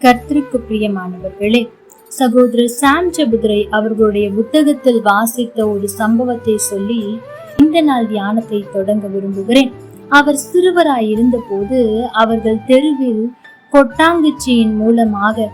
கர்த்தருக்கு பிரியமானவர்களே சகோதரர் சாம் ஜெபதுரை அவர்களுடைய புத்தகத்தில் வாசித்த ஒரு சம்பவத்தை சொல்லி இந்த நாள் தியானத்தை தொடங்க விரும்புகிறேன். அவர் சிறுவராய் இருந்தபோது அவர்கள் தெருவில் கொட்டாங்குச்சியின் மூலமாக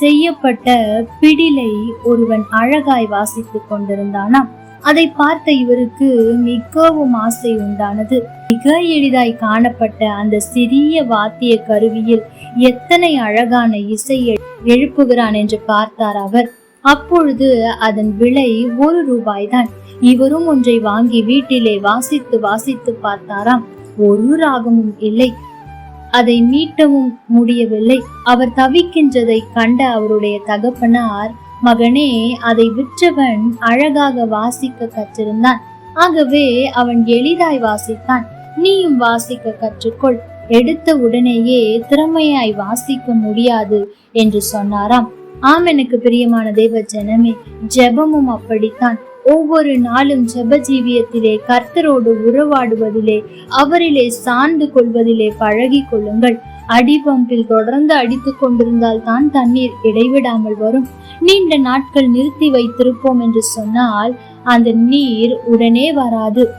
செய்யப்பட்ட பிடிலை ஒருவன் அழகாய் வாசித்துக் கொண்டிருந்தானாம். அதை பார்த்த இவருக்கு மிகவும் ஆசை உண்டானது. மிக எளிதாய் காணப்பட்ட அந்த சிறிய வாத்திய கருவியில் எத்தனை அழகான இசை எழுப்புகிறான் என்று பார்த்தார் அவர். அப்பொழுது அதன் விலை ஒரு ரூபாய்தான். இவரும் ஒன்றை வாங்கி வீட்டிலே வாசித்து வாசித்து பார்த்தாராம். ஒரு ராகமும் இல்லை. அதை மீட்டவும் முடியவில்லை. அவர் தவிக்கின்றதை கண்ட அவருடைய தகப்பனார் மகனே அதை விற்றவன் அழகாக வாசிக்க கற்றிருந்தான். ஆகவே அவன் எளிதாய் வாசித்தான். நீயும் வாசிக்க கற்றுக்கொள். எடுத்த உடனேயே திறமையாய் வாசிக்க முடியாது என்று சொன்னாராம். ஆம் எனக்கு பிரியமான தேவ ஜனமே ஜெபமும் அப்படித்தான். ஒவ்வொரு நாளும் ஜெப ஜீவியத்திலே கர்த்தரோடு உறவாடுவதிலே அவரிலே சார்ந்து கொள்வதிலே பழகி கொள்ளுங்கள். அடிபம்பில் தொடர்ந்து அடித்துக் கொண்டிருந்தால் தான் தண்ணீர் இடைவிடாமல் வரும். நீண்ட நாட்கள் நிறுத்தி வைத்திருப்போம் என்று சொன்னால் அந்த நீர் உடனே வராது.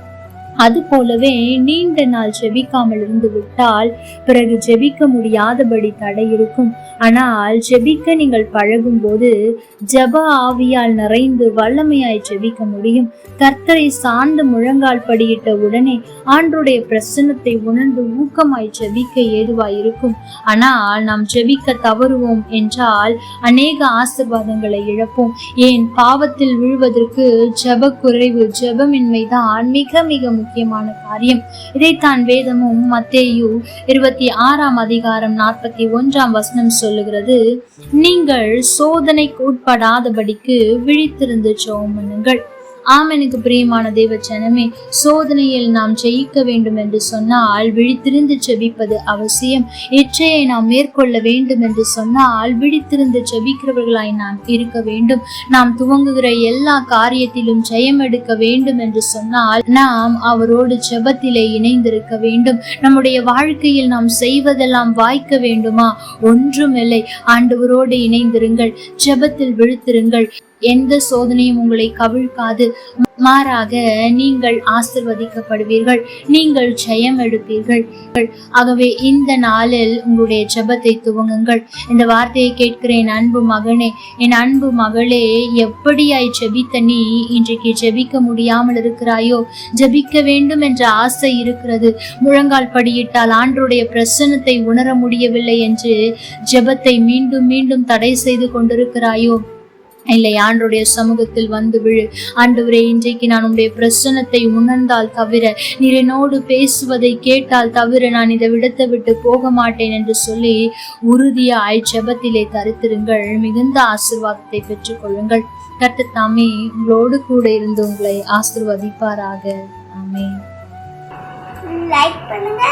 அது போலவே நீண்ட நாள் ஜெபிக்காமல் இருந்து விட்டால் பிறகு ஜெபிக்க முடியாதபடி தடை இருக்கும். ஆனால் ஜெபிக்க நீங்கள் பழகும் போது ஜெப ஆவியால் நிறைந்து வல்லமையாய் ஜெபிக்க முடியும். கர்த்தரை சார்ந்து முழங்கால் படியிட்ட உடனே ஆண்டுடைய பிரசனத்தை உணர்ந்து ஊக்கமாய் ஜெபிக்க ஏதுவாய் இருக்கும். ஆனால் நாம் ஜெபிக்க தவறுவோம் என்றால் அநேக ஆசிர்வாதங்களை இழப்போம். ஏன்? பாவத்தில் விழுவதற்கு ஜெப குறைவு ஜெபமின்மைதான் மிக மிக முக்கியமான காரியம். இதைத்தான் வேதமும் மத்தேயு இருபத்தி ஆறாம் அதிகாரம் நாற்பத்தி ஒன்றாம் வசனம் சொல்லுகிறது. நீங்கள் சோதனைக்கு உட்படாதபடிக்கு விழித்திருந்து சோமனுங்கள். பண்ணுங்கள் ஆமெனுக்கு பிரியமான தேவ ஜனமே சோதனையில் நாம் ஜெயிக்க வேண்டும் என்று சொன்னால் விழித்திருந்து செபிப்பது அவசியம். இச்சையை நாம் மேற்கொள்ள வேண்டும் என்று சொன்னால் விழித்திருந்து செபிக்கிறவர்களாய் நாம் இருக்க வேண்டும். நாம் துவங்குகிற எல்லா காரியத்திலும் ஜெயம் எடுக்க வேண்டும் என்று சொன்னால் நாம் அவரோடு ஜெபத்திலே இணைந்திருக்க வேண்டும். நம்முடைய வாழ்க்கையில் நாம் செய்வதெல்லாம் வாய்க்க வேண்டுமா? ஒன்றுமில்லை. ஆண்டவரோடு இணைந்திருங்கள். ஜெபத்தில் விழுத்திருங்கள். எந்த சோதனையும் உங்களை கவிழ்க்காது. மாறாக நீங்கள் ஆசிர்வதிக்கப்படுவீர்கள். நீங்கள் ஜெயம் எடுப்பீர்கள். ஆகவே இந்த நாளில் உங்களுடைய ஜெபத்தை துவங்குங்கள். இந்த வார்த்தையை கேட்கிற என் அன்பு மகனே. என் அன்பு மகளே எப்படியாய் ஜெபித்த நீ இன்றைக்கு ஜெபிக்க முடியாமல் இருக்கிறாயோ? ஜெபிக்க வேண்டும் என்ற ஆசை இருக்கிறது. முழங்கால் படியிட்டால் ஆண்டருடைய பிரசனத்தை உணர முடியவில்லை என்று ஜெபத்தை மீண்டும் மீண்டும் தடை செய்து கொண்டிருக்கிறாயோ? இல்லை ஆண்டுடைய சமூகத்தில் வந்து விழு. ஆண்டவரே இன்றைக்கு நான் உடைய பிரசனத்தை உணர்ந்தால் தவிர நீர் என்னோடு பேசுவதை கேட்டால் தவிர நான் இதை விடத்தை விட்டு போக மாட்டேன் என்று சொல்லி உறுதியாய் ஜெபத்திலே தரித்திருங்கள். மிகுந்த ஆசிர்வாதத்தை பெற்றுக்கொள்ளுங்கள். கர்த்தர் தாமே உங்களோடு கூட இருந்து உங்களை ஆசிர்வதிப்பாராக. ஆமே லைக் பண்ணுங்க